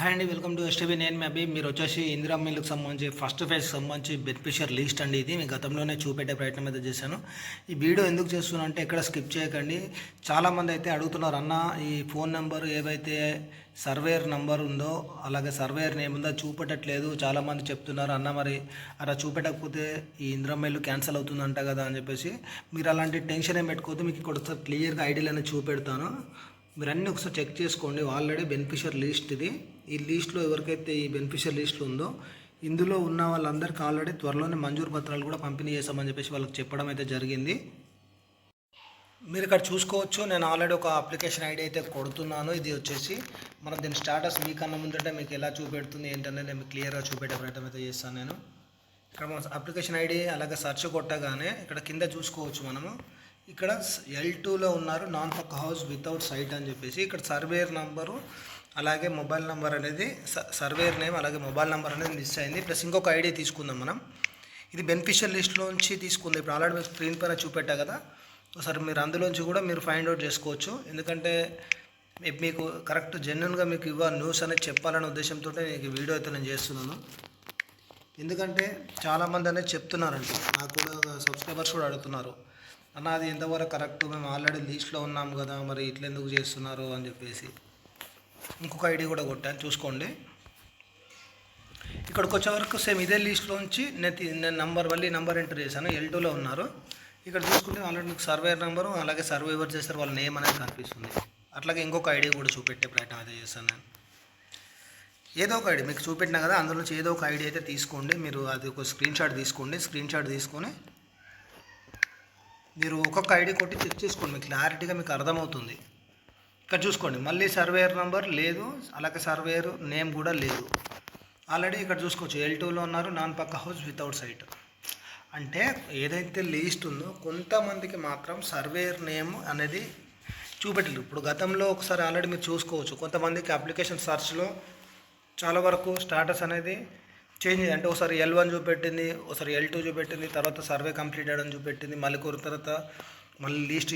Hi అండి welcome to STV నేను మీ అభి. మీరు వచ్చేసి ఇందిరా మిల్లుకు సంబంధించి ఫస్ట్ ఫేజ్ సంబంధించి బెనిఫిషియర్ లిస్ట్ అండి ఇది. మీ గతంలోనే చూపెట్టే ప్రయత్నం అయితే చేశాను. ఈ వీడియో ఎందుకు చేస్తున్నా అంటే ఎక్కడ స్కిప్ చేయకండి. చాలామంది అయితే అడుగుతున్నారు అన్న ఈ ఫోన్ నెంబర్ ఏవైతే సర్వేర్ నంబర్ ఉందో అలాగే సర్వేర్ నేమ్ ఉందో చూపెట్టట్లేదు. చాలామంది చెప్తున్నారు అన్న మరి అలా చూపెట్టకపోతే ఈ ఇందిరా మిల్లు క్యాన్సిల్ అవుతుందంట కదా అని చెప్పేసి. మీరు అలాంటి టెన్షన్ ఏం పెట్టుకోవద్దు. మీకు ఇక్కడ ఒకసారి క్లియర్గా ఐడియాలను చూపెడతాను. మీరు అన్నీ ఒకసారి చెక్ చేసుకోండి. ఆల్రెడీ బెనిఫిషియర్ లిస్ట్ ఇది. ఈ లిస్ట్లో ఎవరికైతే ఈ బెనిఫిషియర్ లిస్ట్లో ఉందో ఇందులో ఉన్న వాళ్ళందరికీ ఆల్రెడీ త్వరలోనే మంజూరు పత్రాలు కూడా పంపిణీ చేస్తామని చెప్పేసి వాళ్ళకి చెప్పడం అయితే జరిగింది. మీరు ఇక్కడ చూసుకోవచ్చు నేను ఆల్రెడీ ఒక అప్లికేషన్ ఐడి అయితే కొడుతున్నాను. ఇది వచ్చేసి మనం దీని స్టాటస్ మీకన్నా ముందంటే మీకు ఎలా చూపెడుతుంది ఏంటనేది నేను క్లియర్గా చూపెట్టే ప్రయత్నం అయితే చేస్తాను నేను. ఇక్కడ మనం అప్లికేషన్ ఐడి అలాగే సెర్చ్ కొట్టగానే ఇక్కడ కింద చూసుకోవచ్చు మనము. ఇక్కడ ఎల్ టూలో ఉన్నారు నాన్ పక్క హౌస్ వితౌట్ సైట్ అని చెప్పేసి. ఇక్కడ సర్వేర్ నంబరు అలాగే మొబైల్ నెంబర్ అనేది సర్వేర్ నేమ్ అలాగే మొబైల్ నెంబర్ అనేది మిస్ అయింది. ప్లస్ ఇంకొక ఐడి తీసుకుందాం మనం. ఇది బెనిఫిషియల్ లిస్ట్లోంచి తీసుకుంది. ఇప్పుడు ఆల్రెడీ మీకు స్క్రీన్ పైన చూపెట్టా కదా. ఒకసారి మీరు అందులోంచి కూడా మీరు ఫైండ్ అవుట్ చేసుకోవచ్చు. ఎందుకంటే మీకు కరెక్ట్ జెన్యున్గా మీకు ఇవ్వ న్యూస్ అనేది చెప్పాలనే ఉద్దేశంతో మీకు వీడియో అయితే నేను చేస్తున్నాను. ఎందుకంటే చాలామంది అనేది చెప్తున్నారండి. నాకు కూడా సబ్స్క్రైబర్స్ కూడా అడుగుతున్నారు. అన్న అది ఎంతవరకు కరెక్ట్? మేము ఆల్రెడీ లిస్ట్లో ఉన్నాం కదా. మరి ఇట్లా ఎందుకు చేస్తున్నారు? అని చెప్పేసి. ఇంకొక ఐడి కూడా కొట్టాను చూసుకోండి. ఇక్కడికి వచ్చే వరకు సేమ్ ఇదే లిస్ట్లోంచి నేను నేను నంబర్ మళ్ళీ నంబర్ ఎంటర్ చేశాను ఎల్ టూలో ఉన్నారు. ఇక్కడ చూసుకుంటే ఆల్రెడీ మీకు సర్వేర్ నెంబరు అలాగే సర్వే ఎవరు చేస్తారు వాళ్ళ నేమ్ అనేది కనిపిస్తుంది. అట్లాగే ఇంకొక ఐడి కూడా చూపెట్టే ప్రయత్నం అయితే చేస్తాను నేను. ఏదో ఒక ఐడి మీకు చూపెట్టినా కదా అందులో నుంచి ఏదో ఒక ఐడి అయితే తీసుకోండి. మీరు అది ఒక స్క్రీన్ షాట్ తీసుకోండి. స్క్రీన్ షాట్ తీసుకొని మీరు ఒక్కొక్క ఐడి కొట్టి చెక్ చేసుకోండి. మీకు క్లారిటీగా మీకు అర్థమవుతుంది. ఇక్కడ చూసుకోండి. మళ్ళీ సర్వేయర్ నెంబర్ లేదు అలాగే సర్వేయర్ నేమ్ కూడా లేదు. ఆల్రెడీ ఇక్కడ చూసుకోవచ్చు. ఎల్ టూలో ఉన్నారు నాన్ పక్క హౌస్ వితౌట్ సైట్. అంటే ఏదైతే లీస్ట్ ఉందో కొంతమందికి మాత్రం సర్వేయర్ నేమ్ అనేది చూపెట్టలేదు ఇప్పుడు గతంలో ఒకసారి ఆల్రెడీ మీరు చూసుకోవచ్చు. కొంతమందికి అప్లికేషన్ సర్చ్లో చాలా వరకు స్టాటస్ అనేది చేంజ్ అంటే ఒకసారి ఎల్ వన్ చూపెట్టింది ఒకసారి ఎల్ టూ చూపెట్టింది తర్వాత సర్వే కంప్లీట్ అని చూపెట్టింది మళ్ళీ తర్వాత మళ్ళీ లీస్ట్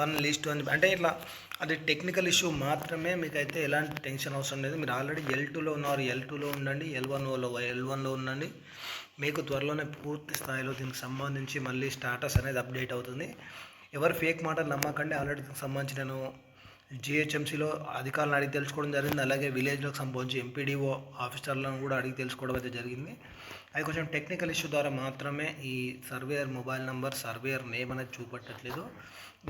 వన్ లీస్ట్ అని అంటే ఇట్లా అది టెక్నికల్ ఇష్యూ మాత్రమే మీకైతే ఎలాంటి టెన్షన్ అవసరం లేదు. మీరు ఆల్రెడీ ఎల్ టూలో ఉన్నారు. ఎల్ టూలో ఉండండి. ఎల్ వన్లో ఎల్ వన్లో ఉండండి. మీకు త్వరలోనే పూర్తి స్థాయిలో దీనికి సంబంధించి మళ్ళీ స్టాటస్ అనేది అప్డేట్ అవుతుంది. ఎవరు ఫేక్ మాటలు నమ్మకండి. ఆల్రెడీ దీనికి సంబంధించి నేను జిహెచ్ఎంసీలో అధికారులను అడిగి తెలుసుకోవడం జరిగింది. అలాగే విలేజ్లకు సంబంధించి ఎంపీడీఓ ఆఫీసర్లను కూడా అడిగి తెలుసుకోవడం అయితే జరిగింది. అది కొంచెం టెక్నికల్ ఇష్యూ ద్వారా మాత్రమే ఈ surveyor mobile number surveyor name అనేది చూపెట్టట్లేదు.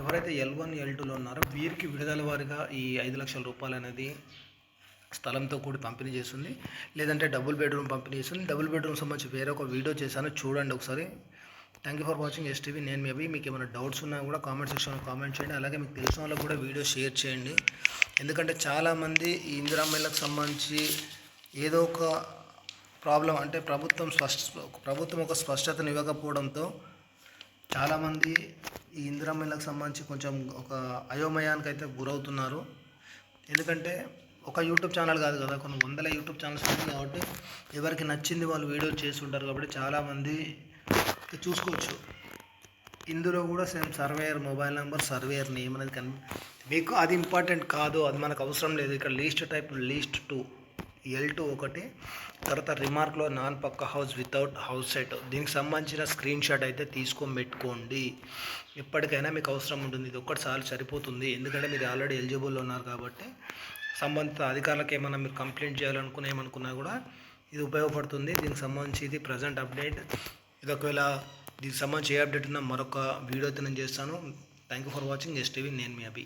ఎవరైతే ఎల్ వన్ ఎల్ టూలో ఉన్నారో వీరికి విడుదల వారిగా ఈ ఐదు లక్షల రూపాయలు అనేది స్థలంతో కూడి పంపిణీ చేస్తుంది. లేదంటే డబుల్ బెడ్రూమ్ పంపిణీ చేస్తుంది. డబుల్ బెడ్రూమ్ సంబంధించి వేరే ఒక వీడియో చేశాను. చూడండి ఒకసారి. Thank you for watching STV నేను మేబీ మీకు ఏమైనా డౌట్స్ ఉన్నా కూడా కామెంట్ సెక్షన్లో కామెంట్ చేయండి. అలాగే మీకు తెలిసిన వాళ్ళకి కూడా వీడియో షేర్ చేయండి. ఎందుకంటే చాలామంది ఈ ఇందిరా మహిళలకు సంబంధించి ఏదో ఒక ప్రాబ్లం అంటే ప్రభుత్వం స్పష్ట ప్రభుత్వం ఒక స్పష్టతను ఇవ్వకపోవడంతో చాలామంది ఈ ఇందిరా మహిళలకు సంబంధించి కొంచెం ఒక అయోమయానికి అయితే గురవుతున్నారు. ఎందుకంటే ఒక యూట్యూబ్ ఛానల్ కాదు కదా కొన్ని వందల యూట్యూబ్ ఛానల్స్ ఉన్నాయి కాబట్టి ఎవరికి నచ్చింది వాళ్ళు వీడియో చేస్తుంటారు కాబట్టి చాలామంది చూసుకోవచ్చు. ఇందులో కూడా same surveyor mobile number surveyor name అనేది కన్ మీకు అది ఇంపార్టెంట్ కాదు అది మనకు అవసరం లేదు. ఇక్కడ least type least two L two ఒకటి తర్వాత రిమార్క్లో non pucca house without house site. దీనికి సంబంధించిన స్క్రీన్ షాట్ అయితే తీసుకొని పెట్టుకోండి. ఎప్పటికైనా మీకు అవసరం ఉంటుంది. ఇది ఒక్కటిసారి సరిపోతుంది. ఎందుకంటే మీరు ఆల్రెడీ ఎలిజిబుల్ ఉన్నారు కాబట్టి సంబంధిత అధికారులకు ఏమైనా మీరు కంప్లైంట్ చేయాలనుకున్నా ఏమనుకున్నా కూడా ఇది ఉపయోగపడుతుంది. దీనికి సంబంధించి ఇది ప్రజెంట్ అప్డేట్. ఇది ఒకవేళ దీనికి సంబంధించి ఏ అప్డేట్ ఉన్నా మరొక వీడియో అయితే నేను చేస్తాను. Thank you for watching STV నేను మీ అభి.